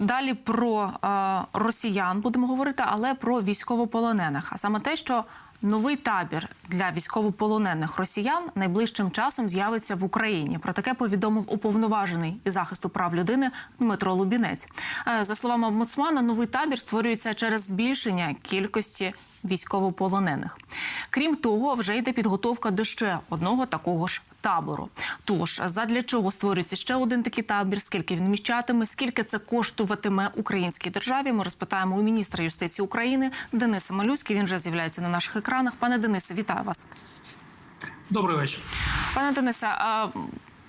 Далі про е, росіян будемо говорити, але про військовополонених. А саме те, що новий табір для військовополонених росіян найближчим часом з'явиться в Україні. Про таке повідомив уповноважений із захисту прав людини Дмитро Лубінець. Е, за словами омбудсмана, новий табір створюється через збільшення кількості військовополонених. Крім того, вже йде підготовка до ще одного такого ж табору. Тож, задля чого створюється ще один такий табір, скільки він вміщатиме, скільки це коштуватиме українській державі? Ми розпитаємо у міністра юстиції України Дениса Малюцький. Він вже з'являється на наших екранах. Пане Денисе, вітаю вас. Добрий вечір. Пане Денисе,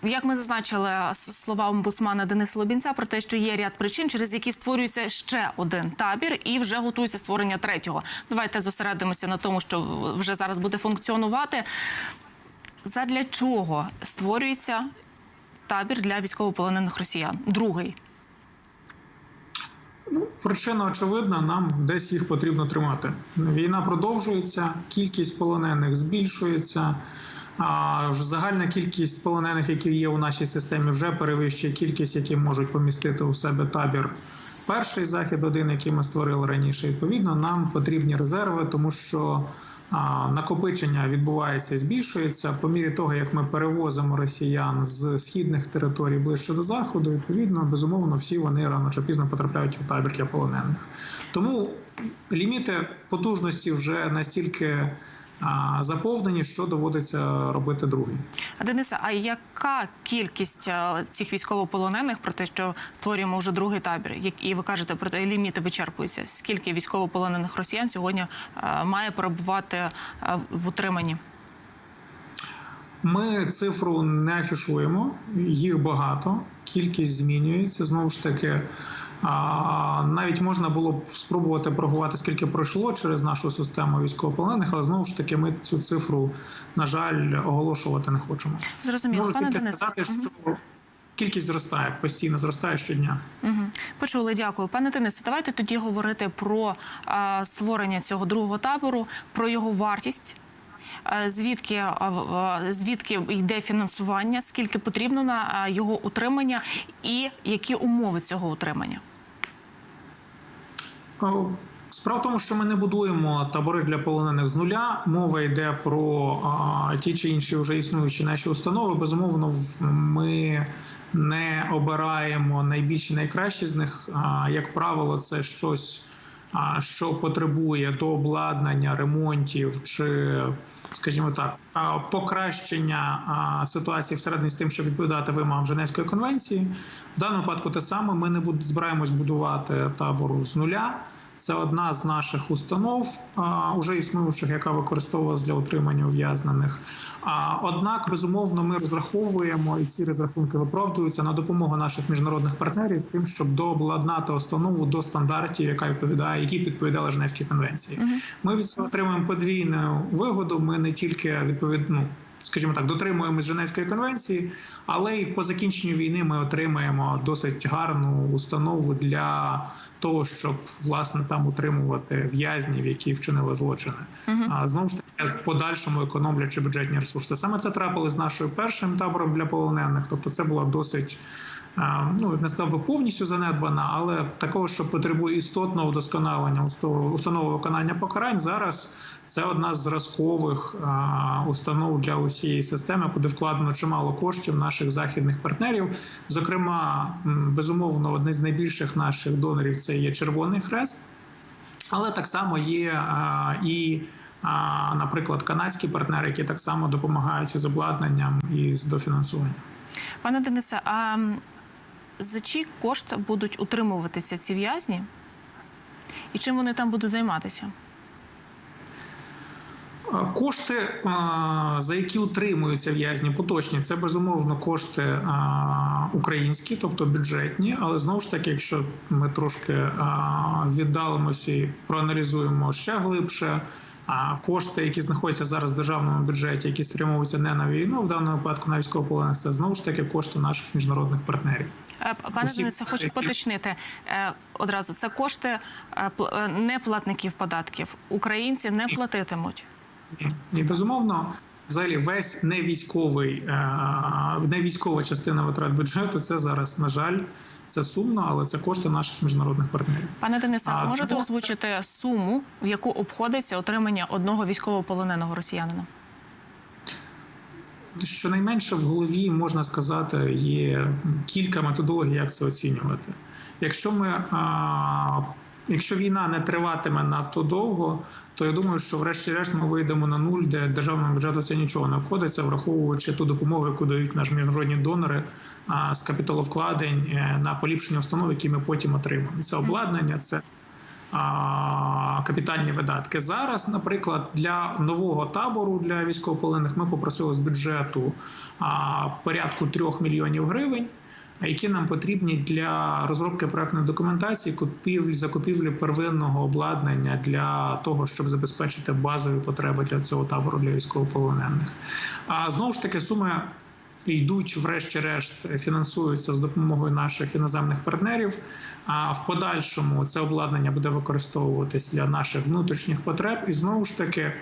як ми зазначили слова омбудсмана Дениса Лобінця про те, що є ряд причин, через які створюється ще один табір, і вже готується створення третього. Давайте зосередимося на тому, що вже зараз буде функціонувати. Задля чого створюється табір для військовополонених росіян? Другий. Ну, причина очевидна, нам десь їх потрібно тримати. Війна продовжується, кількість полонених збільшується. А загальна кількість полонених, які є у нашій системі, вже перевищує кількість, які можуть помістити у себе табір. Перший захід, один, який ми створили раніше, відповідно, нам потрібні резерви, тому що накопичення відбувається і збільшується. По мірі того, як ми перевозимо росіян з східних територій ближче до заходу, відповідно, безумовно, всі вони рано чи пізно потрапляють у табір для полонених. Тому ліміти потужності вже настільки заповнені, що доводиться робити другий. А Денисе, а яка кількість е, цих військовополонених про те, що створюємо вже другий табір? І ви кажете, про те, ліміти вичерпуються? Скільки військовополонених росіян сьогодні е, має перебувати е, в утриманні? Ми цифру не афішуємо, їх багато, кількість змінюється. Знову ж таки, навіть можна було б спробувати порахувати, скільки пройшло через нашу систему військовополонених, але знову ж таки, ми цю цифру, на жаль, оголошувати не хочемо. Зрозуміло, Можу пане тільки Денисе. сказати, що кількість зростає, постійно зростає щодня. Мгм. Почули, дякую. Пане Денисе, давайте тоді говорити про е, створення цього другого табору, про його вартість. Е, Звідки, е, звідки йде фінансування, скільки потрібно на е, його утримання, і які умови цього утримання? Справа в тому, що ми не будуємо табори для полонених з нуля. Мова йде про а, ті чи інші вже існуючі наші установи. Безумовно, ми не обираємо найбільші найкращі з них. А, як правило, це щось. А, Що потребує до обладнання, ремонтів чи, скажімо так, покращення ситуації всередині з тим, щоб відповідати вимогам Женевської конвенції, в даному випадку те саме. Ми не збираємось будувати табору з нуля. Це одна з наших установ, уже існуючих, яка використовувалась для утримання ув'язнених. Однак, безумовно, ми розраховуємо і ці розрахунки виправдуються на допомогу наших міжнародних партнерів з тим, щоб дообладнати установу до стандартів, яка відповідає, які відповідали Женевській конвенції. Ми від цього отримуємо подвійну вигоду. Ми не тільки відповідно. Скажімо так, дотримуємось Женевської конвенції, але й по закінченню війни ми отримаємо досить гарну установу для того, щоб власне там утримувати в'язнів, які вчинили злочини. А знову ж таки, подальшому економлячи бюджетні ресурси. Саме це трапилось з нашою першим табором для полонених. Тобто, це була досить ну не став би повністю занедбана, але такого, що потребує істотного вдосконалення установ- установи виконання покарань. Зараз це одна з зразкових установ для усієї системи, куди вкладено чимало коштів наших західних партнерів. Зокрема, безумовно, одне з найбільших наших донорів це є Червоний Хрест, але так само є і. А, наприклад, канадські партнери, які так само допомагають із обладнанням і з дофінансуванням. Пане Денисе, а за чий кошт будуть утримуватися ці в'язні? І чим вони там будуть займатися? Кошти, за які утримуються в'язні поточні, це безумовно кошти українські, тобто бюджетні. Але знову ж таки, якщо ми трошки віддалимося і проаналізуємо ще глибше. Кошти, які знаходяться зараз в державному бюджеті, які спрямовуються не на війну, в даному випадку на військовополонених, це знову ж таки кошти наших міжнародних партнерів. Пане Денисе, хочу поточнити е, одразу. Це кошти е, пл- е, податків. Українці не платитимуть. І, безумовно, взагалі весь невійськовий, е, невійськова частина витрат бюджету. Це зараз, на жаль, це сумно, але це кошти наших міжнародних партнерів. Пане Денисе, А, можете тому- озвучити суму, в яку обходиться отримання одного військовополоненого росіянина? Щонайменше в голові можна сказати, є кілька методологій, як це оцінювати. Якщо ми а, якщо війна не триватиме надто довго, то я думаю, що врешті-решт ми вийдемо на нуль, де державному бюджету це нічого не обходиться, враховуючи ту допомогу, яку дають наші міжнародні донори з капіталовкладень е, на поліпшення установ, які ми потім отримаємо. Це обладнання, це капітальні видатки. Зараз, наприклад, для нового табору для військовополонених ми попросили з бюджету порядку 3 мільйонів гривень. Які нам потрібні для розробки проектної документації, купівлі закупівлі первинного обладнання для того, щоб забезпечити базові потреби для цього табору для військовополонених. А знову ж таки суми йдуть, врешті-решт, фінансуються з допомогою наших іноземних партнерів. А в подальшому це обладнання буде використовуватись для наших внутрішніх потреб. І знову ж таки,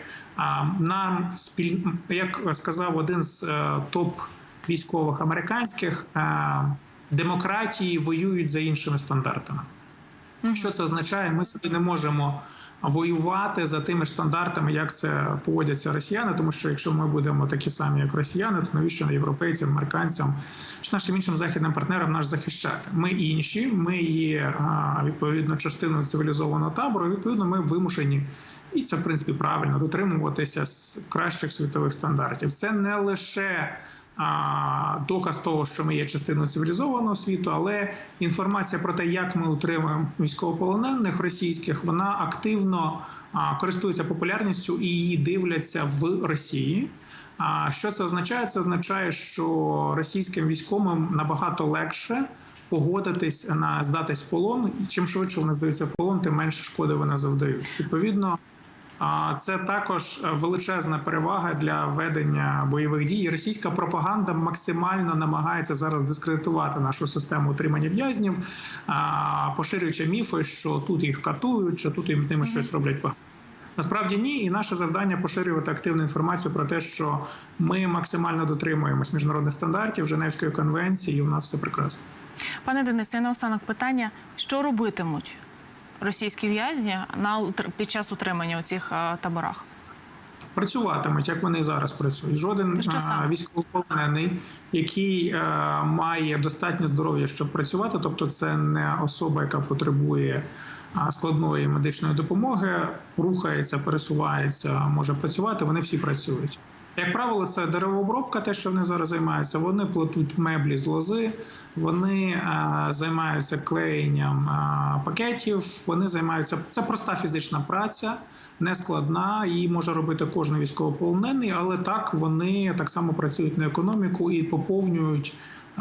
нам спіль... як сказав один з е, топ військових американських, е, демократії воюють за іншими стандартами. Що це означає? Ми собі не можемо воювати за тими ж стандартами, як це поводяться росіяни, тому що якщо ми будемо такі самі, як росіяни, то навіщо європейцям, американцям чи нашим іншим західним партнерам нас захищати? Ми інші, ми є відповідно частиною цивілізованого табору. і, Відповідно, ми вимушені. І це в принципі правильно дотримуватися з кращих світових стандартів. Це не лише доказ того, що ми є частиною цивілізованого світу, але інформація про те, як ми утримуємо військовополонених російських, вона активно користується популярністю і її дивляться в Росії. А що це означає? Це означає, що російським військовим набагато легше погодитись на здатись в полон. І чим швидше вони здаються в полон, тим менше шкоди вони завдають. Відповідно. А це також величезна перевага для ведення бойових дій. Російська пропаганда максимально намагається зараз дискредитувати нашу систему утримання в'язнів, поширюючи міфи, що тут їх катують, що тут їм з ними щось роблять погано. Насправді ні, і наше завдання поширювати активну інформацію про те, що ми максимально дотримуємось міжнародних стандартів Женевської конвенції, і у нас все прекрасно. Пане Денисе, наостанок питання: що робитимуть російські в'язні на під час утримання у цих таборах? працюватимуть, як вони зараз працюють. Жоден військовополонений, який е, має достатнє здоров'я, щоб працювати, тобто це не особа, яка потребує складної медичної допомоги, рухається, пересувається, може працювати. Вони всі працюють. Як правило, це деревообробка, те, що вони зараз займаються. Вони плетуть меблі з лози, вони е, займаються клеєнням е, пакетів. Вони займаються це проста фізична праця, не складна. Її може робити кожен військовополонений, але так вони так само працюють на економіку і поповнюють.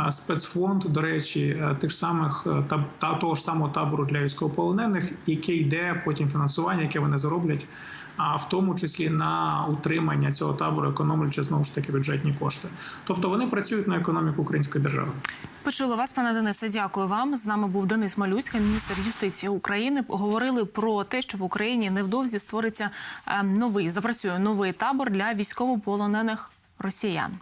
е, Спецфонд, до речі, тих самих та, та того ж самого табору для військовополонених, яке йде потім фінансування, яке вони зароблять, а в тому числі на утримання цього табору, економлюючи знову ж таки бюджетні кошти. Тобто вони працюють на економіку української держави. Почули вас, пане Денисе. Дякую вам. З нами був Денис Малюцький, міністр юстиції України. Говорили про те, що в Україні невдовзі створиться е, новий запрацює новий табор для військовополонених росіян.